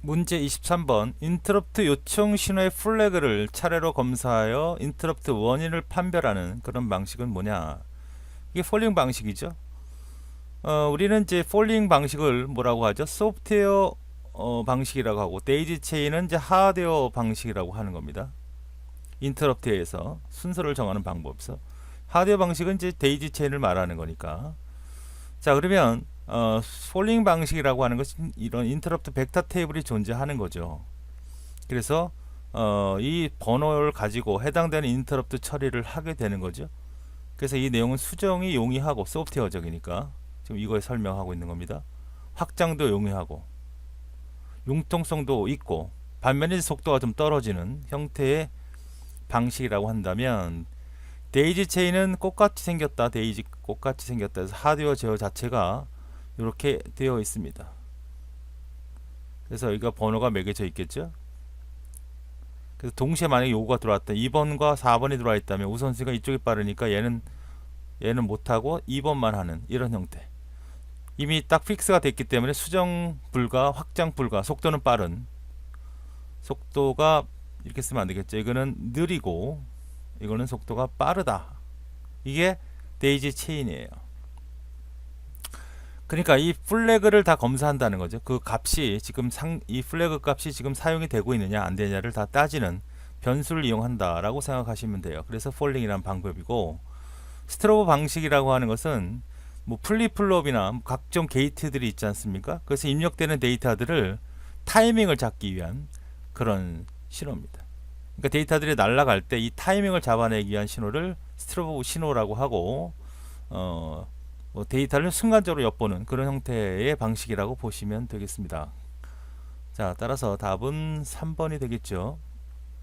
문제 23번 인터럽트 요청 신호의 플래그를 차례로 검사하여 인터럽트 원인을 판별하는 그런 방식은 뭐냐? 이게 폴링 방식이죠. 어, 우리는 이제 폴링 방식을 뭐라고 하죠? 소프트웨어 어, 방식이라고 하고 데이지 체인은 이제 하드웨어 방식이라고 하는 겁니다. 인터럽트에서 순서를 정하는 방법에서. 하드웨어 방식은 이제 데이지 체인을 말하는 거니까. 자 그러면 어, 폴링 방식이라고 하는 것은 이런 인터럽트 벡터 테이블이 존재하는 거죠. 그래서 어, 이 번호를 가지고 해당되는 인터럽트 처리를 하게 되는 거죠. 그래서 이 내용은 수정이 용이하고 소프트웨어적이니까 지금 이거에 설명하고 있는 겁니다. 확장도 용이하고 융통성도 있고 반면에 속도가 좀 떨어지는 형태의 방식이라고 한다면 데이지 체인은 꽃같이 생겼다. 데이지 꽃같이 생겼다. 해서 하드웨어 제어 자체가 이렇게 되어 있습니다. 그래서 여기가 번호가 매겨져 있겠죠. 그래서 동시에 만약에 요구가 들어왔다. 2번과 4번이 들어와 있다면 우선순위가 이쪽이 빠르니까 얘는 얘는 못하고 2번만 하는 이런 형태. 이미 딱 픽스가 됐기 때문에 수정 불가, 확장 불가, 속도는 빠른. 속도가 이렇게 쓰면 안 되겠죠. 이거는 느리고 이거는 속도가 빠르다. 이게 데이지 체인이에요. 그러니까 이 플래그를 다 검사한다는 거죠. 그 값이 지금 상, 이 플래그 값이 지금 사용이 되고 있느냐 안 되느냐를 다 따지는 변수를 이용한다라고 생각하시면 돼요. 그래서 폴링이라는 방법이고 스트로브 방식이라고 하는 것은 뭐 플리플롭이나 각종 게이트들이 있지 않습니까? 그래서 입력되는 데이터들을 타이밍을 잡기 위한 그런 신호입니다. 그러니까 데이터들이 날아갈 때 이 타이밍을 잡아내기 위한 신호를 스트로브 신호라고 하고 어, 뭐 데이터를 순간적으로 엿보는 그런 형태의 방식이라고 보시면 되겠습니다. 자, 따라서 답은 3번이 되겠죠.